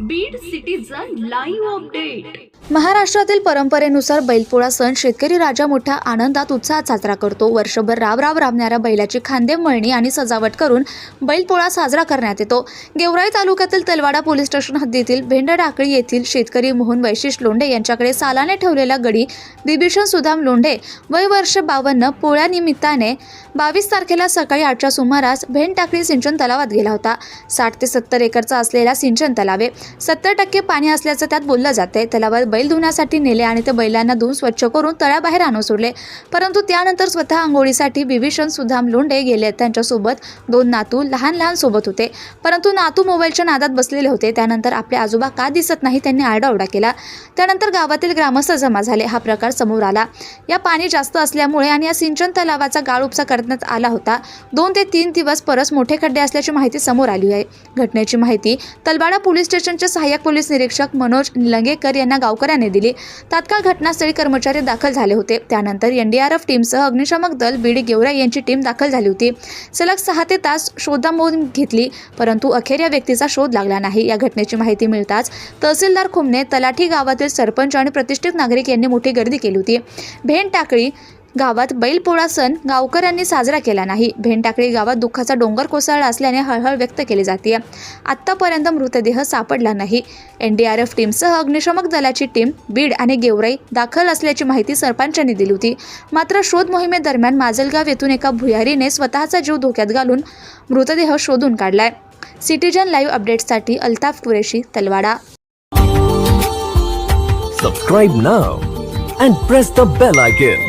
Beed citizen live update महाराष्ट्रातील परंपरेनुसार बैलपोळा सण शेतकरी राजा मोठ्या आनंदात उत्साहात साजरा करतो. वर्षभर राब राब राबणाऱ्या बैलाची खांदे मळणी आणि सजावट करून बैलपोळा साजरा करण्यात येतो. गेवराई तालुक्यातील तलवाडा पोलीस स्टेशन हद्दीतील भेंडडाकळी येथील शेतकरी मोहन वैशिष लोंढे यांच्याकडे सालाने ठेवलेला गडी बिभीषण सुदाम लोंढे वय वर्ष बावन्न पोळ्यानिमित्ताने बावीस तारखेला सकाळी आठच्या सुमारास भेंडटाकळी सिंचन तलावात गेला होता. साठ ते सत्तर एकरचा असलेला सिंचन तलावे सत्तर टक्के पाणी असल्याचं त्यात बोललं जाते तलावात बैल धुण्यासाठी नेले आणि ते बैलांना धुवून स्वच्छ करून तळ्याबाहेर आणून सोडले परंतु त्यानंतर स्वतः आंघोळीसाठी बिभीषण सुधाम लोंढे गेले. त्यांच्यासोबत दोन नातू लहान लहान सोबत होते. परंतु नातू मोबाईलच्या नादात बसलेले होते. त्यानंतर आपले आजोबा का दिसत नाही त्यांनी आरडाओरडा केला. त्यानंतर गावातील ग्रामस्थ जमा झाले. हा प्रकार समोर आला. या पाणी जास्त असल्यामुळे आणि या सिंचन तलावाचा गाळ उपसा करण्यात आला होता. दोन ते तीन दिवस परस मोठे खड्डे असल्याची माहिती समोर आली आहे. घटनेची माहिती तलवाडा पोलीस स्टेशन स्टेशनचे सहाय्यक पोलीस निरीक्षक मनोज निलंगेकर यांना गावकऱ्यांनी दिली. तात्काळ घटनास्थळी कर्मचारी दाखल झाले होते. त्यानंतर एनडीआरएफ टीमसह अग्निशामक दल बीड गेवरा यांची टीम दाखल झाली होती. सलग सहा ते तास शोधामोहीम घेतली परंतु अखेर या व्यक्तीचा शोध लागला नाही. या घटनेची माहिती मिळताच तहसीलदार खुमने तलाठी गावातील सरपंच आणि प्रतिष्ठित नागरिक यांनी मोठी गर्दी केली होती. भेंड टाकळी गावात बैलपोळा सण गावकऱ्यांनी साजरा केला नाही. भेंटाकळी गावात दुःखाचा डोंगर कोसळला असल्याने हळहळ व्यक्त केली जाते आत्तापर्यंत मृतदेह सापडला नाही. एन डी आर एफ टीमसह अग्निशमक दलाची टीम बीड आणि गेवराई दाखल असल्याची माहिती सरपंचांनी दिली होती. मात्र शोध मोहिमेदरम्यान माजलगाव येथून एका भुयारीने स्वतःचा जीव धोक्यात घालून मृतदेह शोधून काढलाय. सिटीजन लाईव्ह अपडेट्ससाठी Altaf Qureshi Talwada. Subscribe now and press the bell icon